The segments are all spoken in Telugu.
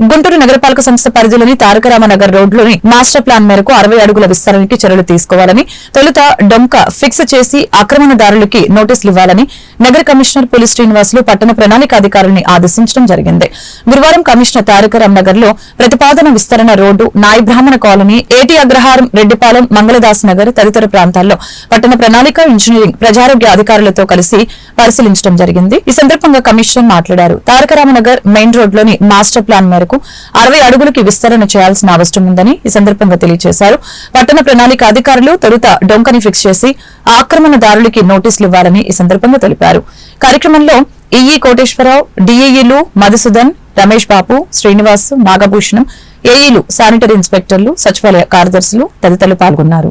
గుంటూరు నగరపాలక సంస్థ పరిధిలోని తారకరామనగర్ రోడ్లోని మాస్టర్ ప్లాన్ మేరకు అరవై అడుగుల విస్తరణకి చర్యలు తీసుకోవాలని తొలుత డొంక ఫిక్స్ చేసి ఆక్రమణదారులకి నోటీసులు ఇవ్వాలని నగర కమిషనర్ పులి శ్రీనివాసులు పట్టణ ప్రణాళిక అధికారులను ఆదేశించడం జరిగింది. గురువారం కమిషనర్ తారకరామనగర్లో ప్రతిపాదన విస్తరణ రోడ్డు నాయ బ్రాహ్మణ కాలనీ ఏటి అగ్రహారం రెడ్డిపాలెం మంగళదాస్ నగర్ తదితర ప్రాంతాల్లో పట్టణ ప్రణాళిక ఇంజనీరింగ్ ప్రజారోగ్య అధికారులతో కలిసి పరిశీలించడం జరిగింది. ఈ సందర్భంగా కమిషనర్ మాట్లాడారు. తారకరామనగర్ మెయిన్ రోడ్లోని మాస్టర్ ప్లాన్ మేరకు అరవై అడుగులకి విస్తరణ చేయాల్సిన అవసరం ఉందని ఈ సందర్భంగా తెలియజేశారు. పట్టణ ప్రణాళిక అధికారులు తొలుత డొంకని ఫిక్స్ చేసి ఆక్రమణదారులకి నోటీసులు ఇవ్వాలని ఈ సందర్భంగా తెలిపారు. కార్యక్రమంలో ఈఈ కోటేశ్వరరావు డిఈఈలు మధుసూదన్ రమేష్ బాబు శ్రీనివాస్ నాగభూషణం ఏఈలు శానిటరీ ఇన్స్పెక్టర్లు సచివాలయ కార్యదర్శులు తదితరులు పాల్గొన్నారు.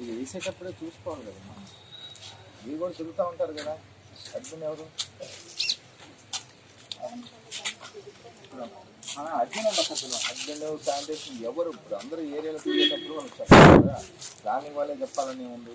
ఇది వేసేటప్పుడే చూసుకోవాలి కదా మీరు కూడా తిరుగుతూ ఉంటారు కదా. అర్జున్ ఎవరు? అర్జున్ అండి అసలు. అర్జున్ శానిటేషన్ ఎవరు? ఇప్పుడు అందరూ ఏరియాలో తిరిగేటప్పుడు వాళ్ళు చెప్పాలి కదా. దాని వాళ్ళే చెప్పాలని ఉంది